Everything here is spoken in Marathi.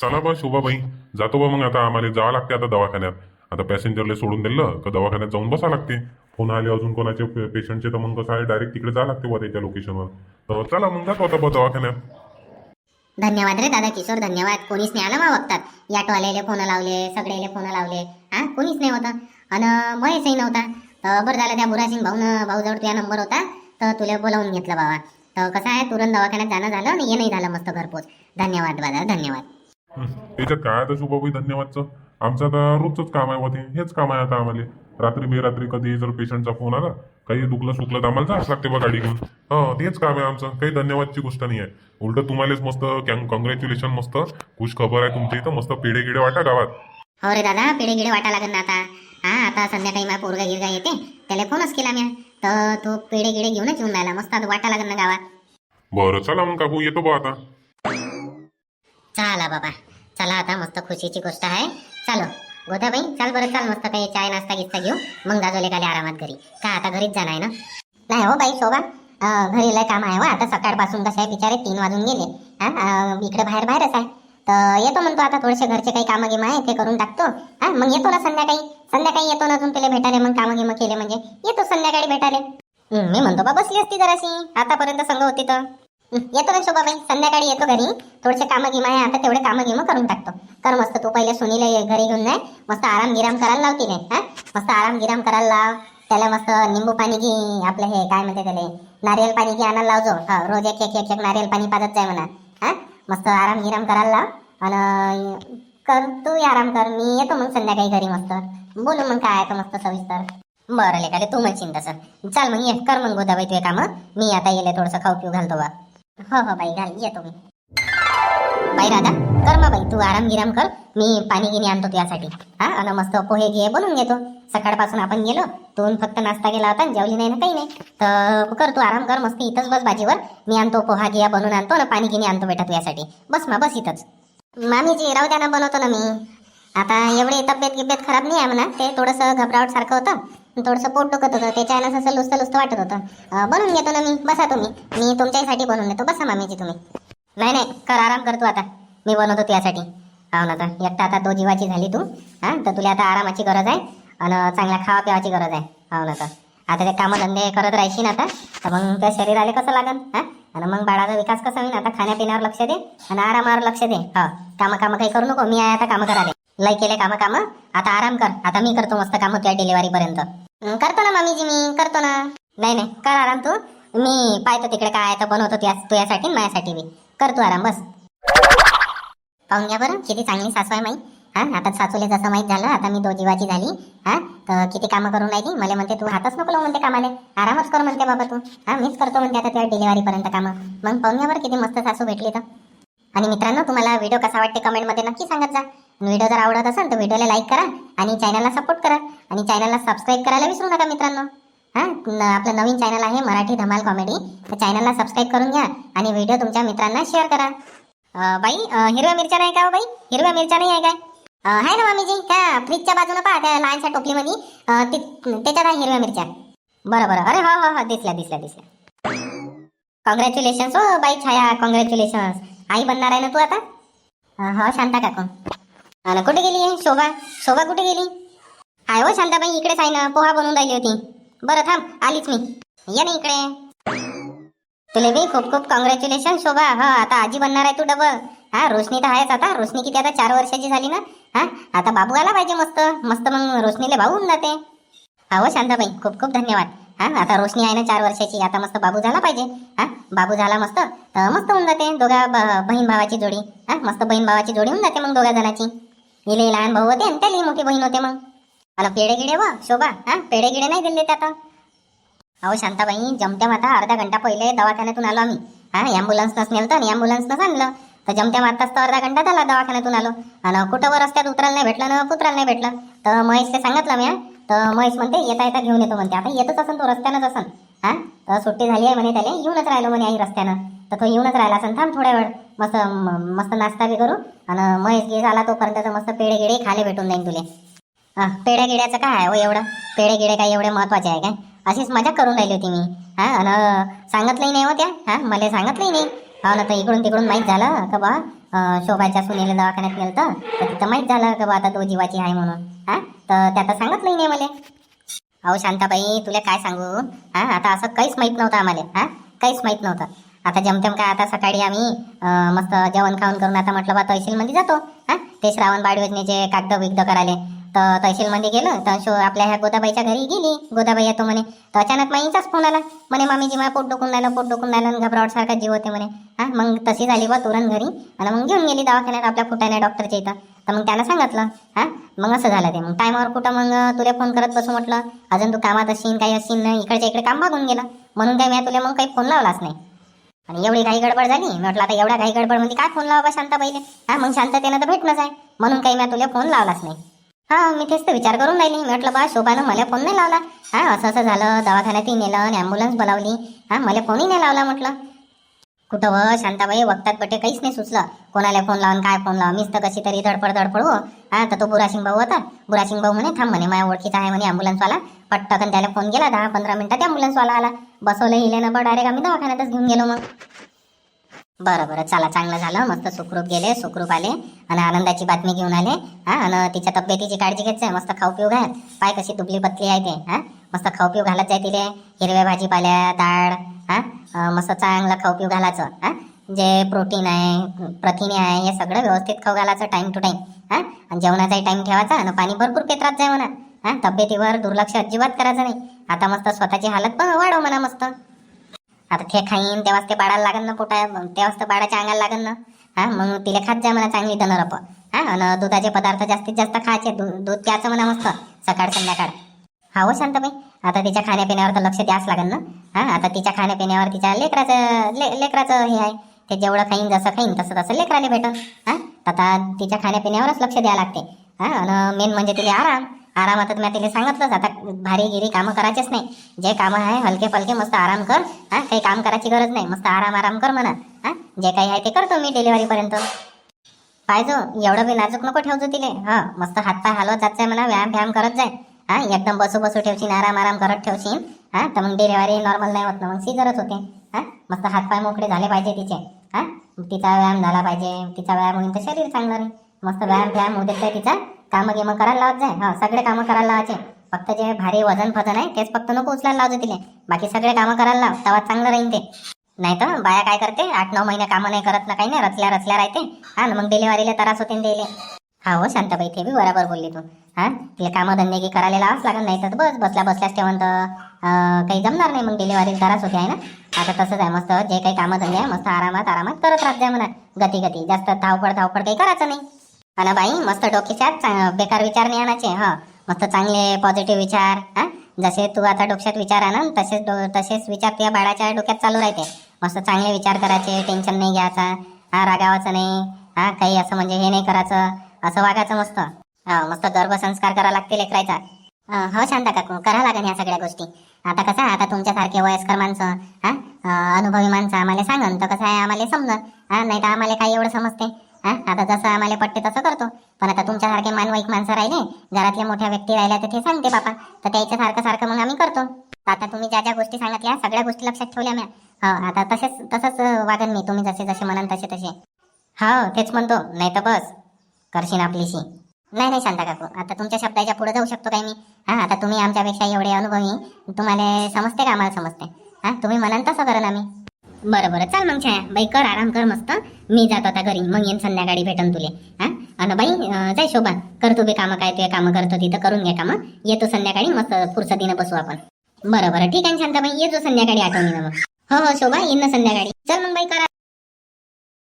चला बा शोभाबाई जातो बा मग आता आम्हाला जावं लागते आता दवाखान्यात. आता पॅसेंजरला सोडून दिलं का दवाखान्यात जाऊन बसावं लागते? फोन आले अजून कोणाचे पेशंटचे तर मग कसं आहे डायरेक्ट तिकडे जावं लागते बा त्याच्या लोकेशनवर तर चला मग जातो आता बा दवाखान्यात. धन्यवाद रे दादा किशोर धन्यवाद. कोणीच नाही आलं मा बघतात याटवाल्याला फोन लावले सगळेले फोन लावले. हा कोणीच नाही होता. आणि महेशही नव्हता. तर बरं झालं त्या बुरासिंग भाऊन भाऊजवळ तुझा नंबर होता. तर तुला बोलावून घेतलं बाबा. तर कसं आहे तुरंत दवाखान्यात जाणं झालं आणि येणंही झालं मस्त घरपोच. धन्यवाद दादा धन्यवाद. त्याच्यात काय आता शुभाबाई धन्यवादचं. आमचं आता रोजचंच काम आहे होते हेच काम आहे आता आम्हाला. रात्री बेरात्री कधी जर पेशंटचा फोन आला काही दुखलं सुकलं तर आम्हाला जावंच लागते बा गाडी घेऊन. हो तेच काम आहे आमचं. काही धन्यवादची गोष्ट नाही आहे. उलट तुम्हालाच मस्त कॉंग्रॅच्युलेशन मस्त. खुश खबर आहे तुमच्या इथं. मस्त पेढे गिडे वाटा गावात. हो रे दादा पेढे गिडे वाटा लागेल ना आता. हा आता संध्याकाळी माझा पोरगा गिरगा येते. त्याला फोनच केला मी. तर तो पेढे गिडे घेऊनच येऊन राहिला. मस्त आता वाटा लागेल ना गावात. बरं चला मग काकू. येतो बा आता. चला बाबा. चला आता मस्त खुशीची गोष्ट आहे. चालो. गोदाबाई चाल बरं चाल मस्त काही चाय नाश्ता गिस्ता घेऊ. मग गाजवले खाली आरामात घरी. का आता घरीच जाणार आहे ना? नाही हो बाई शोभा. घरी लय काम आहे हो. आता सकाळपासून कसं आहे बिचारे? तीन वाजून गेले. हा इकडे बाहेर बाहेरच आहे. तर येतो म्हणतो आता थोडेसे घरचे काही कामं गिमं आहे ते करून टाकतो. हा मग येतो ना संध्याकाळी. संध्याकाळी येतो ना अजून तुला भेटायला मग कामं गिमं केले म्हणजे. येतो संध्याकाळी भेटायला. मी म्हणतो बा बसली असती जराशी. आतापर्यंत संघ होती तर. येतो ना शोभाबाई. संध्याकाळी येतो घरी. थोडेसे कामं गिमं आहे आता तेवढे कामं गिमं करून टाकतो. कर मस्त तू पहिले सुनीला ये- घरी घेऊन नाही मस्त आराम गिराम करायला लाव तिने हा? मस्त आराम गिराम करायला लाव. त्याला मस्त निंबू पाणी घे आपलं हे काय म्हणते त्याला? नारियल पाणी घे आणायला लावजो हा रोज एक एक एक एक नारियल पाणी पाजत जाय म्हणा. हा? मस्त आराम गिराम करायला लाव. आणि कर तू आराम कर. मी येतो मग संध्याकाळी घरी मस्त. बोलू मग काय तर मस्त सविस्तर. बरं लेका तू म्हणशील तसं. चल मग ये कर मग गोदाबाई तुझे कामं. मी आता येले थोडंसं खाऊ पिऊ घालतो बा. हो हो बाई घाल येतो मी. बाई राधा कर मग बाई तू आराम गिराम कर. मी पाणी गिनी आणतो तुझ्यासाठी. हा आणि मस्त पोहे घे बनवून घेतो. सकाळपासून आपण गेलो तू फक्त नाश्ता केला होता आणि जेवली नाही ना काही नाही. तर कर तू आराम कर मस्त इथंच बस भाजीवर. मी आणतो पोहा गिया बनवून आणतो ना पाणी गिनी आणतो बेटा तुझ्यासाठी. बस मा बस इथंच. मामीजी राहू द्या ना बनवतो ना मी. आता एवढी तब्येत गिब्येत खराब नाही आहे म्हणा ते थोडंसं घबरावट सारखं होतं. थोडंसं पोट दुखत होतं त्याच्यानं असं लुस्त लुस्त वाटत होतं. बनवून घेतो ना मी बसा तुम्ही. मी तुमच्यासाठी बनवून देतो बसा मामीची तुम्ही. नाही नाही कर आराम करतो आता. मी बनवतो त्यासाठी. हो ना आता एकटा आता दो जीवाची झाली तू. हां तर तुला आता आरामाची गरज आहे आणि चांगल्या खावा पिवाची गरज आहे. हो ना तर आता ते कामधंदे करत राहशील आता तर मग त्या शरीराला कसं लागन? हां आणि मग बाळाचा विकास कसा होईल? आता खाण्यापिण्यावर लक्ष दे आणि आरामावर लक्ष दे. हो कामं कामं काही करू नको. मी आहे आता कामं कराले लय केले कामं कामं आता आराम कर. आता मी करतो मस्त कामं तुझ्या डिलिव्हरीपर्यंत करतो ना मामीजी मी करतो ना. नाही नाही कर आराम तू. मी पाहतो तिकडे काय तर बनवतो तुझ्यासाठी माझ्यासाठी बी. करतो आराम बस. पाहून घ्या बरं किती चांगली सासू आहे माई. हा आता सासूले जसं माहीत झालं आता मी दोजीवाची झाली. हा तर किती कामं करून राहिली? मला म्हणते तू हातच नको लावू म्हणते कामाले. आरामच कर म्हणते बाबा तू. हा मीच करतो म्हणते आता त्या डिलिव्हरीपर्यंत कामं. मग पाहून घ्या बरं किती मस्त सासू भेटली तर. आणि मित्रांनो तुम्हाला व्हिडिओ कसा वाटते कमेंटमध्ये नक्की सांगत जा. व्हिडिओ जर आवडत असेल तर व्हिडिओला लाईक करा आणि चॅनलला सपोर्ट करा आणि चॅनलला सबस्क्राईब करायला विसरू नका मित्रांनो. हा? आपलं नवीन चॅनल आहे मराठी धमाल कॉमेडी. तर चॅनलला सबस्क्राईब करून घ्या आणि व्हिडिओ तुमच्या मित्रांना शेअर करा. बाई हिरव्या मिरच्या नाही का हो बाई? हिरव्या मिरच्या नाही आहे काय? आहे ना मामीजी त्या फ्रीजच्या बाजूने पहा त्या लहानशा टोपलीमध्ये? त्याच्यात आहे हिरव्या मिरच्या. बरं बरं. अरे हो हो हो दिसल्या दिसल्या दिसल्या. कॉंग्रॅच्युलेशन्स हो बाई छाया. कॉंग्रॅच्युलेशन्स आई बनणार आहे ना तू आता? हो शांता काकू. आणि कुठे गेली आहे शोभा? शोभा कुठे गेली? आहे हो शांताबाई इकडेच आहे ना पोहा बनवून राहिली होती. बरं थांब आलीच मी. ये ना इकडे. तुले बी खूप खूप कॉंग्रॅच्युलेशन शोभा. हा आता आजी बनणार आहे तू डबल हा रोशनी तर आहेच आता. रोशनी किती आता चार वर्षाची झाली ना? हा आता बाबू आला पाहिजे मस्त. मस्त मग रोशनीला भाऊ होऊन जाते. हा हो शांताबाई खूप खूप धन्यवाद. हा आता रोशनी आहे ना चार वर्षाची. आता मस्त बाबू झाला पाहिजे. हा बाबू झाला मस्त. मस्त होऊन जाते. दोघा बहीण भावाची जोडी. हा मस्त बहीण भावाची जोडी होऊन जाते मग दोघा जणाची. हिले लहान भाऊ होते आणि त्याला मोठी बहीण होते मग. आणि पेढे गिडे व शोभा हा? पेढे गिडे नाही दिले ते आता अहो शांताबाई जमत्या माता अर्धा घंटा पहिले दवाखान्यातून आलो आम्ही. हा ॲम्ब्युलन्सनंच नेलं आणि ॲम्ब्युलन्सनंच आणलं. तर जमत्या माताच तर अर्धा घंटा झाला दवाखान्यातून आलो. आणि कुठं वर रस्त्यात उतरायला नाही भेटलं ना पुत्राला नाही भेटलं. तर महेशला सांगितलं मी तर महेश म्हणते येता येता घेऊन येतो म्हणते. आता येतच असन तो रस्त्यानंच असन. हा? तर सुट्टी झाली आहे म्हणे त्याला येऊनच राहिलो म्हणे आई रस्त्यानं. तर तो येऊनच राहिला असन. थांब थोड्या वेळ. मस्त मस्त नाश्ता बी करू आणि महेश गे झाला तोपर्यंत तर मस्त पेढे गिडे खाले भेटून जाईन तुले. हा पेढ्या गिड्याचं काय आहे हो एवढं? पेढे गिडे काय एवढे महत्त्वाचे आहे काय? अशीच मजा करून राहिली होती मी. हा आणि सांगितलंही नाही हो त्या. हा मला सांगितलंही नाही. हो ना तर इकडून तिकडून माहीत झालं का बा शोभाच्या सुनेला दवाखान्यात नेलं तर तिथं माहीत झालं का बा आता तो जीवाची आहे म्हणून. हा तर त्यात सांगितलंही नाही मला. अहो शांताबाई तुला काय सांगू? हा आता असं काहीच माहीत नव्हतं आम्हाला. हा काहीच माहीत नव्हतं. आता जमतेम काय आता सकाळी आम्ही मस्त जेवण खाऊन करून आता म्हटलं बा तहसीलमध्ये जातो. हा? ते श्रावण बाळ योजनेचे कागद बिगद करायले. तर तहसीलमध्ये गेलं तर शो आपल्या ह्या गोदाबाईच्या घरी गेली. गोदाबाई येतो म्हणे तर अचानक माईचाच फोन आला. म्हणे मामी माझ्या पोट डोकून राहिलं पोट डोकून राहिलं आणि घबरावट सारखा जीव होते म्हणे. हा? मग तशी झाली बा तुरंत घरी. आणि मग घेऊन गेली दवाखान्यात आपल्या फुटाने डॉक्टरच्या इथं. तर मग त्यांना सांगितलं हा? मग असं झालं ते. मग टायमावर कुठं मग तुला फोन करत बसू म्हटलं? अजून तू कामात असशील काही असशील नाही इकडच्या इकडे काम भागून गेलं. म्हणून काय मी तुला मग काही फोन लावलाच नाही. आणि एवढी घाई गडबड झाली? मी म्हटलं आता एवढ्या घाई गडबड म्हणजे काय फोन लावा शांताबाईले हा मग शांततेनं तर भेटणंच आहे. म्हणून काही मी तुला फोन लावलाच नाही. हा मी तेच तर विचार करून राहिली. मी म्हटलं बा शोभानं मला फोन नाही लावला. हा असं असं झालं. दवाखान्यातही नेलं आणि ॲम्ब्युलन्स बोलावली. हा मला फोनही नाही लावला म्हटलं. कुठं व शांताबाई वक्तात बटे काहीच नाही सुचलं. कोणाला फोन लावून काय फोन लावा मीच तर कशी तरी धडपड धडपड हो. हा तर तो बुरासिंग भाऊ होता. बुरासिंग भाऊ म्हणे थांब म्हणे माझ्या ओळखीचा आहे म्हणे ॲम्ब्युलन्सवाला पटकन त्याला फोन केला दहा पंधरा मिनिटात ॲम्ब्युलन्सवाला आला. बसवलं हिलेनं बा डायरेक्ट आम्ही दवाखान्यातच घेऊन गेलो मग. बरं बरं. चला चांगलं झालं. मस्त सुखरूप गेले सुखरूप आले. आणि आनंदाची बातमी घेऊन आले हा? आणि तिच्या तब्येतीची काळजी घेत आहे मस्त खाऊ पिऊ घाल. पाय कशी दुबली पतली आहे ते हा? मस्त खाऊ पिऊ घालत जाय तिले. हिरव्या भाजीपाल्या डाळ हा? मस्त चांगलं खाऊ पिऊ घालायचं हा? जे प्रोटीन आहे प्रथिने आहे हे सगळं व्यवस्थित खाऊ घालायचं टाईम टू टाईम हा? आणि जेवणाचाही टाईम ठेवायचा आणि पाणी भरपूर पेत राहत जाय म्हणा हा? तब्येतीवर दुर्लक्ष अजिबात करायचं नाही. आता मस्त स्वतःची हालत पण वाढव म्हणा मस्त. आता ते खाईन तेव्हाच ते बाळाला लागन ना पोटा तेव्हाच तर बाळाच्या अंगाला लागन ना. हा मग तिला खात जा म्हणा चांगली दनरप हा आणि दुधाचे पदार्थ जास्तीत जास्त खायचे दूध प्यायचं म्हणा मस्त सकाळ संध्याकाळ. हा हो शांताबाई आता तिच्या खाण्यापिण्यावर तर लक्ष द्यास लागेल ना. हा आता तिच्या खाण्यापिण्यावर तिच्या लेकराचं ले लेकराचं हे आहे. ते जेवढं खाईन जसं खाईन तसं तसं लेकराला भेटन. हा आता तिच्या खाण्यापिण्यावरच लक्ष द्यावं लागते. हा आणि मेन म्हणजे तिला आराम. आरामात मी तिला सांगितलंच आता भारी गिरी कामं करायचेच नाही. जे कामं आहे हलके फलके मस्त आराम कर. हा काही काम करायची गरज नाही. मस्त आराम आराम कर म्हणा. हा जे काही आहे ते करतो मी डिलिव्हरीपर्यंत. पाहिजो एवढं बी नाजूक नको ठेवतो तिले. हा मस्त हातपाय हलवत जात जाय म्हणा व्यायाम व्यायाम करत जाय. हा एकदम बसू बसू ठेवशील आराम आराम करत ठेवशील हा तर मग डिलिव्हरी नॉर्मल नाही होत ना मग सीजरच होते. हा मस्त हातपाय मोकळे झाले पाहिजे तिचे. हा तिचा व्यायाम झाला पाहिजे तिचा व्यायाम होईल तर शरीर चांगलं राहील मस्त व्यायाम व्यायाम होऊ देत तिचा. कामं गिमं करायला लावत जाय. हा सगळे कामं करायला लावायचे. फक्त जे भारी वजन फजन आहे तेच फक्त नको उचलायला लावतो तिले. बाकी सगळे कामं करायला लाव तेव्हा चांगलं राहील ते. नाही तर बाया काय करते आठ नऊ महिने कामं नाही करत ना काही नाही रचल्या रचल्या राहते. हा ना मग डिलेवारीला त्रास होते दिले हा हो शांताबाई ते बी बरोबर बोलली तू. हा तिला कामं धंदे की करायला लावाच लागत नाही तर बस बसल्या बसल्याच ठेवून तर काही जमणार नाही मग डिलिव्हरीला त्रास होते आहे ना. आता तसंच आहे मस्त जे काही कामं धंदे आहे मस्त आरामात आरामात करत राहत जाय म्हणा. गती गती जास्त धावपड धावपड काही करायचं नाही. आणि बाई मस्त डोक्याच्यात बेकार विचार नाही आणायचे हा. मस्त चांगले पॉझिटिव्ह विचार हा? जसे तू आता डोक्यात विचार आण तसेच डो- तसेच विचार तुझ्या बाळाच्या डोक्यात चालू राहते. मस्त चांगले विचार करायचे टेन्शन नाही घ्यायचा हा रागावाचं नाही हा काही असं म्हणजे हे नाही करायचं असं वागायचं मस्त. हा मस्त गर्भसंस्कार करा लागते लेकरायचा. हो शांता काकू करा लागेल ह्या सगळ्या गोष्टी. आता कसं आहे, आता तुमच्यासारखे वयस्कर माणसं हा अनुभवी माणसं आम्हाला सांगन तर कसं आहे आम्हाला समजन हा नाही तर आम्हाला काही एवढं समजते. हा? आता जसं आम्हाला पटते तसं करतो. पण आता तुमच्यासारखे मानवाईक माणसं राहिले घरातल्या मोठ्या व्यक्ती राहिल्या तर ते सांगते बापा. तर त्याच्या सारखं सारखं मग आम्ही करतो. आता तुम्ही ज्या ज्या गोष्टी सांगितल्या सगळ्या गोष्टी लक्षात ठेवल्या म्या. हो आता तसेच तसंच वागन मी. तुम्ही जसे जसे म्हणाल तसे तसे. हो तेच म्हणतो. नाही तर बस. करशील आपलीशी. नाही नाही शांता काकू. आता तुमच्या शब्दाच्या पुढे जाऊ शकतो काय मी? हा आता तुम्ही आमच्यापेक्षा एवढे अनुभवी. तुम्हाला समजते का? आम्हाला समजते. हा तुम्ही म्हणाल तसं करा आम्ही बरं बरं. चाल मग छाया बाई कर आराम कर मस्त. मी जातो आता घरी. मग येईन संध्याकाळी भेटन तुले. हा? आणि बाई जाय शोभा. करतो बे बी कामं काय तुझे कामं करतो तिथं. करून घे कामं. येतो संध्याकाळी. मस्त फुरसतीनं बसू आपण. बरं बरं. ठीक आहे शांताबाई. ये जो संध्याकाळी आठवणीनं मग. हो हो शोभा. येईन ना संध्याकाळी. चल मग बाई करा.